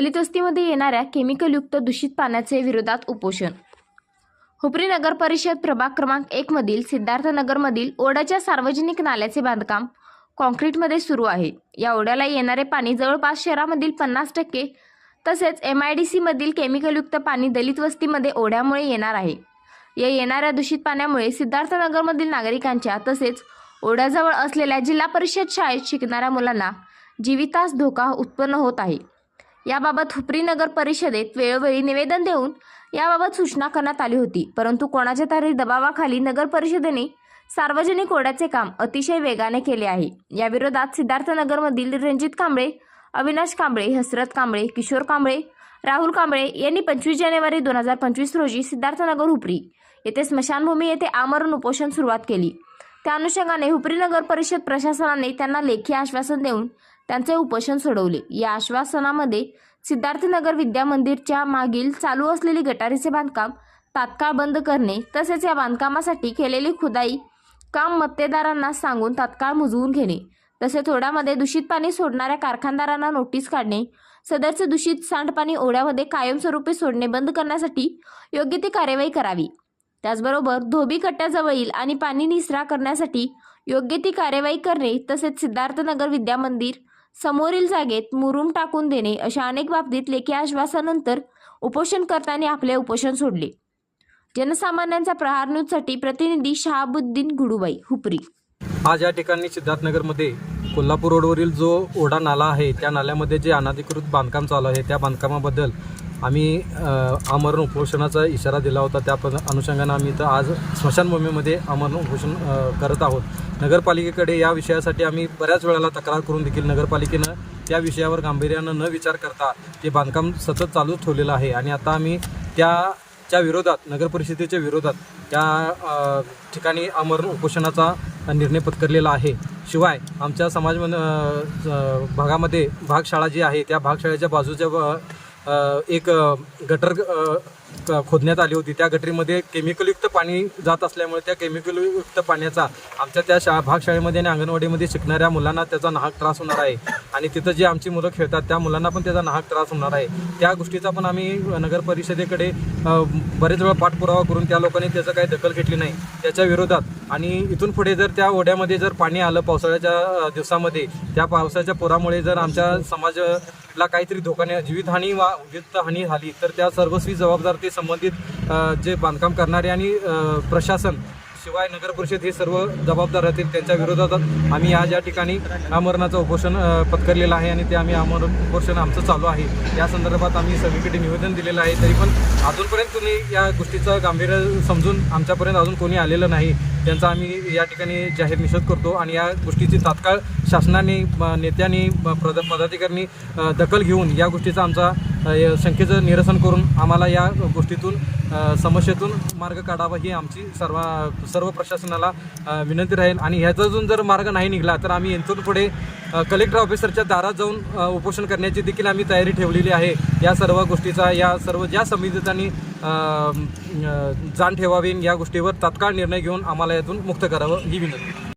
दलित वस्तीमध्ये येणाऱ्या केमिकलयुक्त दूषित पाण्याचे विरोधात उपोषण. हुपरी नगर परिषद प्रभाग क्रमांक एकमधील सिद्धार्थनगरमधील ओढ्याच्या सार्वजनिक नाल्याचे बांधकाम कॉन्क्रीटमध्ये सुरू आहे. या ओढ्याला येणारे पाणी जवळपास शहरामधील पन्नास टक्के तसेच एम आय डी सीमधील केमिकलयुक्त पाणी दलित वस्तीमध्ये ओढ्यामुळे येणार आहे. या येणाऱ्या दूषित पाण्यामुळे सिद्धार्थनगरमधील नागरिकांच्या तसेच ओढ्याजवळ असलेल्या जिल्हा परिषद शाळेत शिकणाऱ्या मुलांना जीवितास धोका उत्पन्न होत आहे. याबाबत हुपरी नगर परिषदेत वेळोवेळी निवेदन देऊन याबाबत सूचना करण्यात आली होती. परंतु कोणाच्या तरी दबावाखाली नगर परिषदेने सार्वजनिक ओढ्याचे काम अतिशय वेगाने केले आहे. याविरोधात सिद्धार्थनगरमधील रणजित कांबळे अविनाश कांबळे हसरत कांबळे किशोर कांबळे राहुल कांबळे यांनी पंचवीस जानेवारी दोन हजार पंचवीस रोजी सिद्धार्थनगर हुपरी येथे स्मशानभूमी येथे आमरण उपोषण सुरुवात केली. त्या अनुषंगाने हुपरी नगर परिषद प्रशासनाने त्यांना लेखी आश्वासन देऊन त्यांचे उपोषण सोडवले. या आश्वासनामध्ये सिद्धार्थनगर विद्या मंदिरच्या मागील चालू असलेली गटारीचे बांधकाम तात्काळ बंद करणे तसेच या बांधकामासाठी केलेली खुदाई काम मत्तेदारांना सांगून तात्काळ मुजवून घेणे तसेच ओढ्यामध्ये दूषित पाणी सोडणाऱ्या कारखानदारांना नोटीस काढणे सदरचे दूषित सांडपाणी ओढ्यामध्ये कायमस्वरूपी सोडणे बंद करण्यासाठी योग्य ती कार्यवाही करावी. त्याचबरोबर धोबी कट्ट्याजवळील आणि पाणी निसरा करण्यासाठी योग्य ती कार्यवाही करणे तसेच सिद्धार्थनगर विद्या मंदिर समोरील जागेत मुरुम टाकून देणे अशा अनेक बाबतीत लेखी आश्वासानंतर उपोषणकर्त्यांनी आपले उपोषण सोडले. जनसामान्यांचा प्रहार न्यूजसाठी प्रतिनिधी शहाबुद्दीन गुडुबाई हुपरी. आज या ठिकाणी सिद्धार्थनगरमध्ये कोल्हापूर रोडवरील जो ओढा नाला आहे त्या नाल्यामध्ये जे अनाधिकृत बांधकाम चालू आहे त्या बांधकामाबद्दल आम्ही आमरण उपोषणाचा इशारा दिला होता. त्या अनुषंगानं आम्ही इथं आज स्मशानभूमीमध्ये आमरण उपोषण करत आहोत. नगरपालिकेकडे या विषयासाठी आम्ही बऱ्याच वेळेला तक्रार करून देखील नगरपालिकेनं त्या विषयावर गांभीर्यानं न विचार करता ते बांधकाम सतत चालूच ठेवलेलं आहे. आणि आता आम्ही त्या च्या विरोधात नगर परिषदेच्या विरोधात त्या ठिकाणी आमरण उपोषणाचा निर्णय पत्करलेला आहे. शिवाय आमच्या समाज भागामध्ये भागशाळा जी आहे त्या भागशाळेच्या बाजूच्या एक गटर खोदण्यात आली होती. त्या गटरीमध्ये केमिकलयुक्त पाणी जात असल्यामुळे त्या केमिकलयुक्त पाण्याचा आमच्या त्या शा भागशाळेमध्ये आणि अंगणवाडीमध्ये शिकणाऱ्या मुलांना त्याचा नाहक त्रास होणार आहे. आणि तिथं जे आमची मुलं खेळतात त्या मुलांना पण त्याचा नाहक त्रास होणार आहे. त्या गोष्टीचा पण आम्ही नगर परिषदेकडे बरेच वेळा पाठपुरावा करून त्या लोकांनी त्याचं काही दखल घेतली नाही. त्याच्या विरोधात. आणि इथून पुढे जर त्या ओढ्यामध्ये जर पाणी आलं पावसाळ्याच्या दिवसामध्ये त्या पावसाच्या पुरामुळे जर आमच्या समाजाला काहीतरी धोकाने जीवितहानी वा वित्तहानी झाली तर त्या सर्वस्वी जबाबदार ते संबंधित जे बांधकाम करणारे आणि प्रशासन शिवाय नगर परिषद हे सर्व जबाबदार राहतील त्यांच्या विरोधात. आम्ही आज या ठिकाणी आमरणाचं उपोषण पत्करलेलं आहे आणि ते आम्ही आमरण उपोषण आमचं चालू आहे. या संदर्भात आम्ही सगळीकडे निवेदन दिलेलं आहे. तरी पण अजूनपर्यंत तुम्ही या गोष्टीचं गांभीर्य समजून आमच्यापर्यंत अजून कोणी आलेलं नाही. त्यांचा आम्ही या ठिकाणी जाहीर निषेध करतो आणि या गोष्टीची तात्काळ शासनाने म, नेत्यांनी प्रद पदाधिकाऱ्यांनी दखल घेऊन या गोष्टीचा आमचा शंकेचं निरसन करून आम्हाला या गोष्टीतून समस्येतून मार्ग काढावा ही आमची सर्व सर्व प्रशासनाला विनंती राहील. आणि ह्याच्यातून जर मार्ग नाही निघाला तर आम्ही इथून पुढे कलेक्टर ऑफिसरच्या दारात जाऊन उपोषण करण्याची देखील आम्ही तयारी ठेवलेली आहे. या सर्व गोष्टीचा या सर्व ज्या संबंधितांनी जाण ठेवावी या गोष्टीवर तात्काळ निर्णय घेऊन आम्हाला यातून मुक्त करावं ही विनंती.